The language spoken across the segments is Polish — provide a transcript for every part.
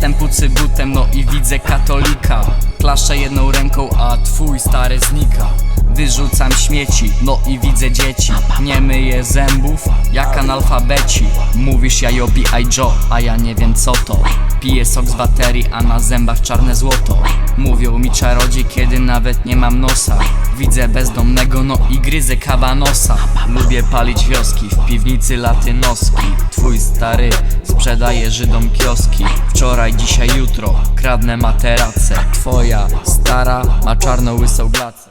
Jestem pucybutem, no i widzę katolika. Klaszczę jedną ręką, a twój stary znika Wyrzucam śmieci, no i widzę dzieci. Nie myję zębów, jak analfabeci. Mówisz ja B.I. Joe, a ja nie wiem co to. Piję sok z baterii, a na zębach czarne złoto. Mówią mi czarodziej, kiedy nawet nie mam nosa. Widzę bezdomnego, no i gryzę kabanosa Lubię palić wioski, w piwnicy latynoski Twój stary sprzedaje Żydom kioski. Wczoraj, dzisiaj, jutro kradnę materace. Twoja stara ma czarno łysą glacę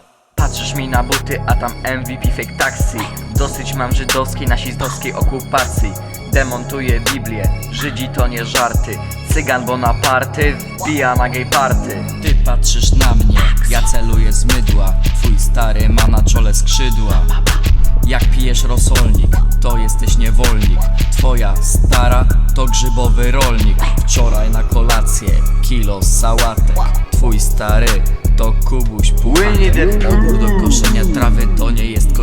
Patrzysz mi na buty, a tam MVP fake taxi. Dosyć mam żydowskiej, nazistowskiej okupacji. Demontuję Biblię, Żydzi to nie żarty. Cygan Bonaparty, wbija na gay party. Ty patrzysz na mnie, ja celuję z mydła. Twój stary ma na czole skrzydła. Jak pijesz rosolnik, to jesteś niewolnik. Twoja stara to grzybowy rolnik. Wczoraj na kolację kilo sałatek. Twój stary to kubuś pułatek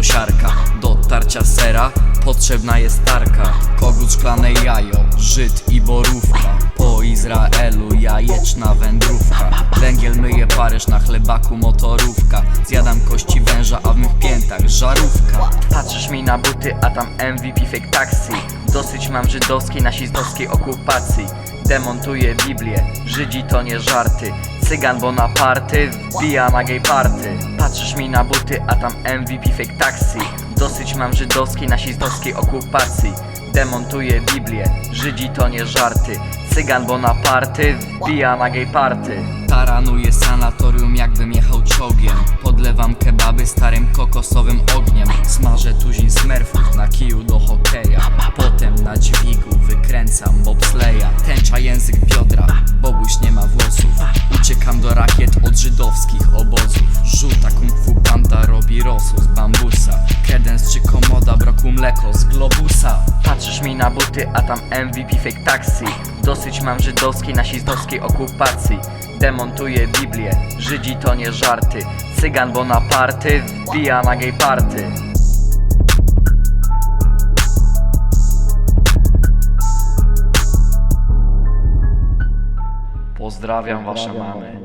kosiarka Do tarcia sera potrzebna jest tarka. Kogut szklane jajo, Żyd i borówka. Po Izraelu jajeczna wędrówka. Węgiel myje Paryż na chlebaku motorówka. Zjadam kości węża, a w mych piętach żarówka. Patrzysz mi na buty, a tam MVP fake taxi. Dosyć mam żydowskiej, nazistowskiej okupacji. Demontuję Biblię, Żydzi to nie żarty Cygan Bonaparty, wbija na gay party. Patrzysz mi na buty, a tam MVP fake taxi. Dosyć mam żydowskiej, nazistowskiej okupacji. Demontuję Biblię, Żydzi to nie żarty. Cygan Bonaparty, wbija na gay party. Taranuję sanatorium jakbym jechał czołgiem. Podlewam kebaby starym kokosowym ogniem. Smażę tuzin smerfów na kiju do hokeja Potem na dźwigu wykręcam bobsleja Tęcza język biodra, bobuś nie ma włosów. Uciekam do rakiet od żydowskich obozów. Żółta kung fu panda robi rosół z bambusa. Kedens czy komoda broku mleko z globusa. Patrzysz mi na buty, a tam MVP fake taxi. Dosyć mam żydowskiej, nazistowskiej okupacji. Demontuję Biblię, Żydzi to nie żarty. Cygan Bonaparty, wbija na gay party Pozdrawiam wasze mamy